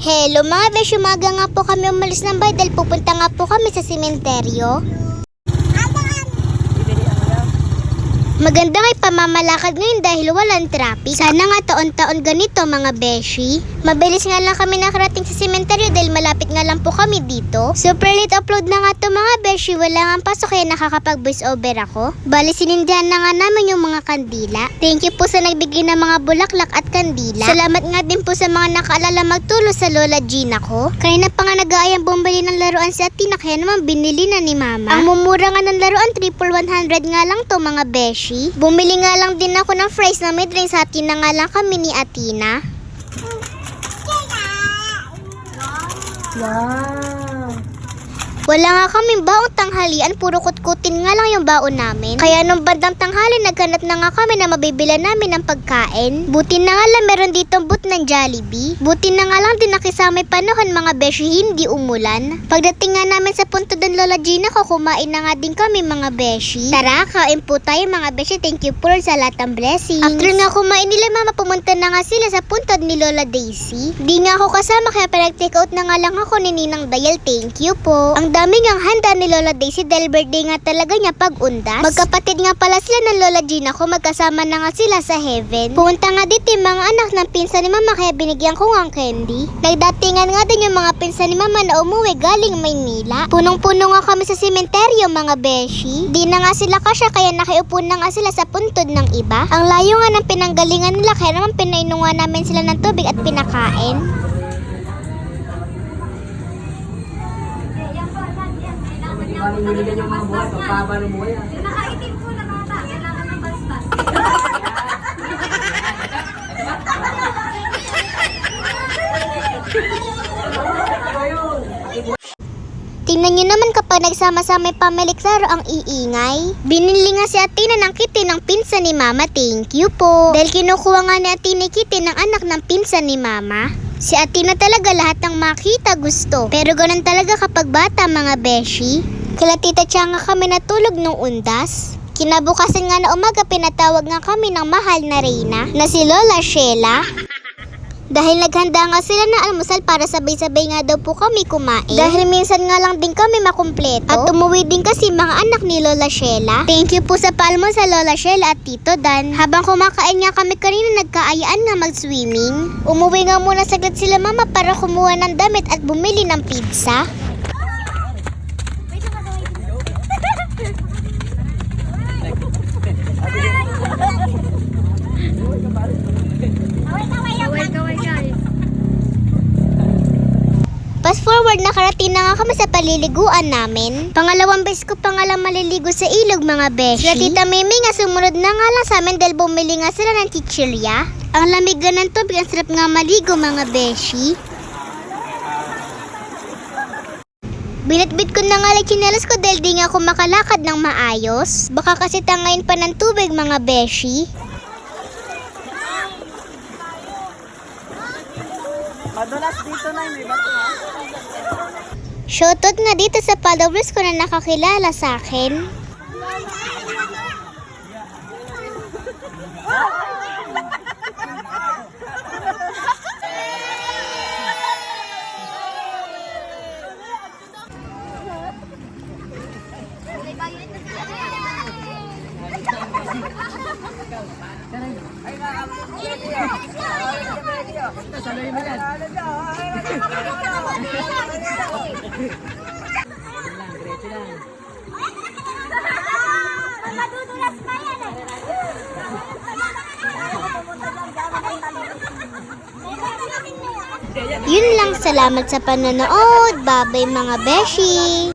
Hello mga besh, umaga nga po kami umalis ng bahay dahil pupunta nga po kami sa sementeryo. Maganda nga pamamalakad ngayon dahil walang traffic. Sana nga taon-taon ganito mga beshi. Mabilis nga lang kami nakarating sa sementeryo dahil malapit nga lang po kami dito. Super late upload na nga to mga beshi. Wala nga pasok kaya nakakapag voice over ako. Bali sinindihan na nga namin yung mga kandila. Thank you po sa nagbigay ng mga bulaklak at kandila. Salamat nga din po sa mga nakaalala magtulo sa Lola Gina ko. Kaya na pa nga nag-aayang bumili ng laruan si Atina kaya naman binili na ni Mama. Ang mumura nga ng laruan, triple 100 nga lang to mga beshi. Bumili nga lang din ako ng fries na may drinks sa Atina nga lang kami ni Atina. Wow! Wala nga kaming baong tanghalian, puro kutkutin nga lang yung baon namin. Kaya nung bandang tanghali, naghanap na nga kami na mabibila namin ng pagkain. Buti na nga lang meron dito boot ng Jollibee. Buti na nga lang din nakisamay panahon mga beshi, hindi umulan. Pagdating nga namin sa punto doon Lola Gina ko, kumain na nga din kami mga beshi. Tara, kain po tayo mga beshi. Thank you po sa lahat ng blessings. After nga kumain nila mama, pumunta na nga sila sa punto ni Lola Daisy. Di nga ako kasama kaya pinag-take out na nga lang ako ni Ninang Dayal. Thank you po. Ang dami ngang handa ni Lola Daisy dahil birthday nga talaga niya pag undas. Magkapatid nga pala sila ng Lola Gina ko, magkasama na nga sila sa heaven. Pumunta nga dito yung mga anak ng pinsan ni Mama kaya binigyan ko nga ang candy. Nagdatingan nga din yung mga pinsan ni Mama na umuwi galing Maynila. Punong-puno nga kami sa sementeryo mga beshi. Di na nga sila kasya kaya nakiupo na nga sila sa puntod ng iba. Ang layo nga ng pinanggalingan nila kaya naman pinainom nga namin sila ng tubig at pinakain. Ba niligan yung mga buhay? Pagpaba ng buhay ah. Nakaitim po na bata, kailangan ng basbas. Tingnan nyo naman kapag nagsama-sama yung family klaro ang iingay. Binili nga si Atina ng kitty ng pinsan ni Mama. Thank you po. Dahil kinukuha nga ni Atina yung ng anak ng pinsan ni Mama. Si Atina talaga lahat ng makita gusto. Pero ganun talaga kapag bata mga beshi. Kila tita Chia nga kami natulog nung undas. Kinabukasan nga na umaga pinatawag nga kami ng mahal na Reyna na si Lola Sheila. Dahil naghanda nga sila ng almusal para sabay-sabay nga daw po kami kumain. Dahil minsan nga lang din kami makumpleto. At umuwi din kasi mga anak ni Lola Sheila. Thank you po sa palmo sa Lola Sheila at Tito Dan. Habang kumakain nga kami kanina nagkaayaan nga mag-swimming. Umuwi nga muna saglit sila mama para kumuha ng damit at bumili ng pizza. Forward, nakarating na nga kami sa paliliguan namin. Pangalawang beses ko pa nga lang maliligo sa ilog mga beshi. Sila tita Mimi nga sumunod na nga lang sa amin dahil bumili nga sila ng chichirya. Ang lamig nga ng tubig, ang sarap nga maligo mga beshi. Binitbit ko na nga lang ko dahil di nga ako makalakad ng maayos. Baka kasi tangayin pa ng tubig mga beshi. Madulas dito na may bato ha. Shoutout nga dito sa followers ko na nakakilala sa akin. Madudulas pa yan eh. Yun lang, salamat sa panonood. Babay mga beshi!